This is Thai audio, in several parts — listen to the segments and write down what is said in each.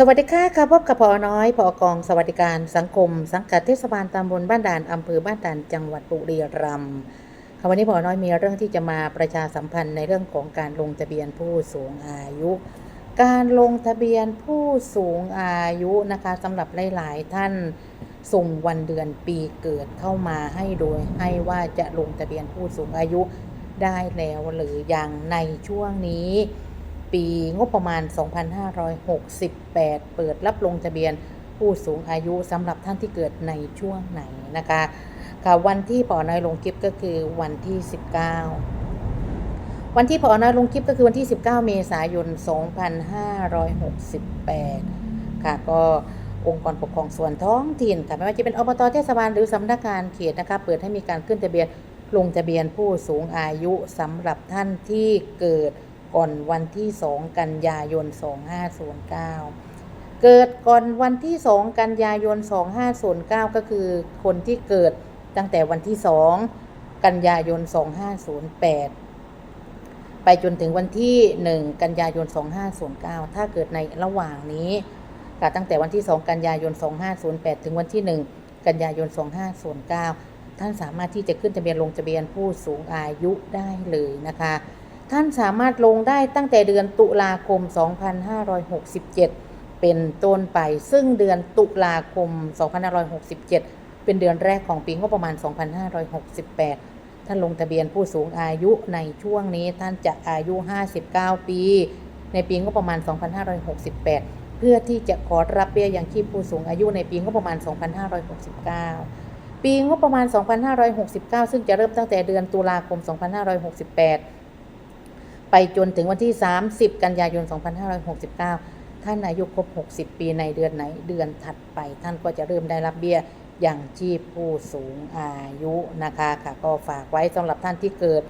สวัสดีค่ะค่ะพบกับพอน้อยพอกองสวัสดิการสังคม สังกัดเทศบาลตำบลบ้านด่านอำเภอบ้านด่านจังหวัดบุรีรัมย์ค่ะวันนี้พอน้อยมีเรื่องที่จะมาประชาสัมพันธ์ในเรื่องของการลงทะเบียนผู้สูงอายุ การลงทะเบียนผู้สูงอายุนะคะสำหรับหลาย ๆ ท่านส่งวันเดือนปีเกิดเข้ามาให้โดยให้ว่าจะลงทะเบียนผู้สูงอายุได้แล้วหรือยังในช่วงนี้ ปีงบประมาณ 2568 เปิดรับลงทะเบียนผู้สูงอายุสำหรับท่านที่เกิดในช่วงไหนนะคะค่ะวันที่ปอน้อยลงคลิปก็คือวันที่ 19 วันที่ปอน้อยลงคลิปก็คือวันที่ 19 เมษายน 2568 ค่ะก็องค์กรปกครองส่วนท้องถิ่นค่ะไม่ว่าจะเป็นอบตเทศบาลหรือสำนักงานเขตนะคะเปิดให้มีการขึ้นทะเบียนลงทะเบียนผู้สูงอายุสำหรับท่านที่เกิด ก่อนวันที่ 2 กันยายน 2509 เกิดก่อนวันที่ 2 กันยายน 2509 ก็คือคนที่เกิดตั้งแต่วันที่ 2 กันยายน 2508 ไปจนถึงวันที่ 1 กันยายน 2509 ถ้าเกิดในระหว่างนี้ตั้งแต่วันที่ 2 กันยายน 2508 ถึงวันที่ 1 กันยายน 2509 ท่านสามารถที่จะขึ้นทะเบียนลงทะเบียนผู้สูงอายุได้เลยนะคะ ท่านสามารถลงได้ตั้งแต่เดือนตุลาคม 2567 เป็นต้นไป ซึ่งเดือนตุลาคม 2567 เป็นเดือนแรกของปีงบประมาณ 2568 ท่านลงทะเบียนผู้สูงอายุในช่วงนี้ท่านจะอายุ 59 ปี ในปีงบประมาณ 2568 เพื่อที่จะขอรับเบี้ยยังชีพผู้สูงอายุในปีงบประมาณ 2569 ปีงบประมาณ 2569 ซึ่งจะเริ่มตั้งแต่เดือนตุลาคม 2568 ไปจนถึงวันที่ 30 กันยายน 2569 ท่านอายุครบ 60 ปีในเดือนไหนเดือนถัดไป ท่านก็จะเริ่มได้รับเบี้ยอย่างชีพผู้สูงอายุนะคะค่ะก็ฝากไว้สำหรับท่านที่เกิด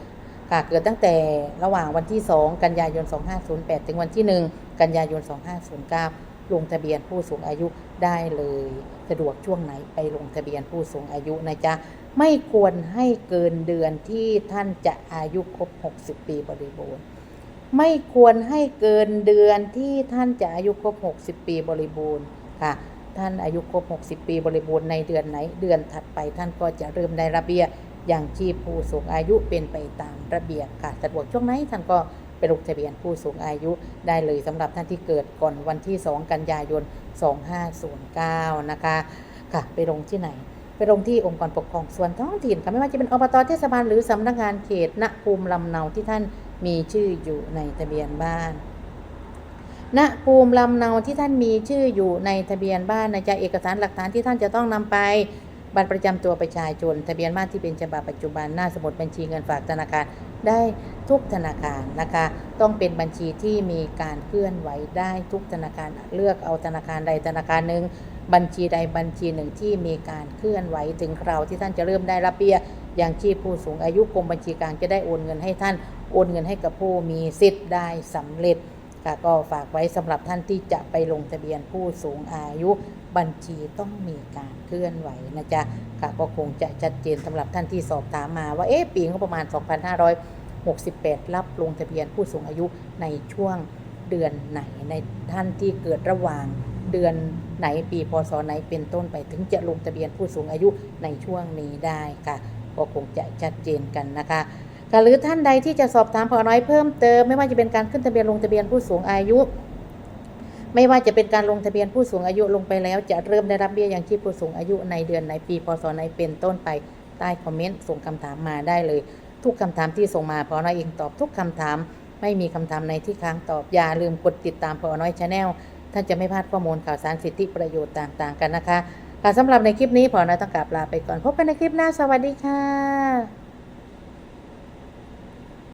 ค่ะเกิดตั้งแต่ระหว่างวันที่ 2 กันยายน 2508 ถึงวันที่ 1 กันยายน 2509 ลงทะเบียนผู้สูงอายุได้เลย สะดวกช่วงไหนไปลงทะเบียนผู้สูงอายุนะจ๊ะไม่ควรให้เกินเดือนที่ท่านจะอายุครบ 60 ปีบริบูรณ์ ไม่ควรให้เกินเดือนที่ท่านจะอายุครบ 60 ปีบริบูรณ์ค่ะ ท่านอายุครบ 60 ปีบริบูรณ์ในเดือนไหนเดือนถัดไปท่านก็จะเริ่มได้ระเบียบอย่างชีพผู้สูงอายุเป็นไปตามระเบียบค่ะ สะดวกช่วงไหนท่านก็ ไปลงทะเบียนผู้สูงอายุได้เลยสำหรับท่านที่เกิดก่อนวันที่ 2 กันยายน 2509 นะคะค่ะไปลงที่ไหน ไปลงที่องค์กรปกครองส่วนท้องถิ่นค่ะไม่ว่าจะเป็นอบตเทศบาลหรือสำนักงานเขตณภูมิลำเนาที่ท่านมีชื่ออยู่ในทะเบียนบ้านณภูมิลำเนาที่ท่านมีชื่ออยู่ในทะเบียนบ้านนะจ๊ะเอกสารหลักฐานที่ท่านจะต้องนำไปบัตรประจำตัวประชาชน ทะเบียนบ้านที่เป็นฉบับปัจจุบันหน้าสมุดบัญชีเงินฝากธนาคารได้ ทุกธนาคารนะคะ ต้องเป็นบัญชีที่มีการเคลื่อนไหวได้ทุกธนาคารเลือกเอาธนาคารใดธนาคารหนึ่งบัญชีใดบัญชีหนึ่งที่มีการเคลื่อนไหวถึงคราวที่ท่านจะเริ่มได้รับเบี้ยอย่างชีพผู้สูงอายุกรมบัญชีกลางจะได้โอนเงินให้ท่านโอนเงินให้กับผู้มีสิทธิ์ได้สำเร็จค่ะก็ฝากไว้สำหรับท่านที่จะไปลงทะเบียนผู้สูงอายุบัญชีต้องมีการเคลื่อนไหวนะจ๊ะค่ะก็คงจะชัดเจนสำหรับท่านที่สอบถามมาว่าเอ๊ะปีงบประมาณ 68 รับลงทะเบียนผู้สูงอายุในช่วงเดือนไหนในท่านที่เกิดระหว่างเดือนไหนปีพศไหนเป็นต้นไปถึงจะลงทะเบียนผู้สูงอายุในช่วงนี้ได้ค่ะก็คงจะชัดเจนกันนะคะค่ะหรือท่านใดที่จะสอบถามพอน้อยเพิ่มเติม ไม่ว่าจะเป็นการขึ้นทะเบียนลงทะเบียนผู้สูงอายุ ไม่ว่าจะเป็นการลงทะเบียนผู้สูงอายุลงไปแล้ว จะเริ่มได้รับเบี้ยยังชีพผู้สูงอายุในเดือนไหนปีพศไหนเป็นต้นไปใต้คอมเมนต์ส่งคำถามมาได้เลย ทุกคำถามที่ส่งมาพอน้อยเองตอบทุกคำถาม ไม่มีคำถามในที่ค้างตอบ อย่าลืมกดติดตามพอน้อยชาแนลท่านจะไม่พลาดข้อมูลข่าวสารสิทธิประโยชน์ต่างๆ กันนะคะค่ะสำหรับในคลิปนี้พอน้อยต้องกลับลาไปก่อนพบกันในคลิปหน้าสวัสดีค่ะ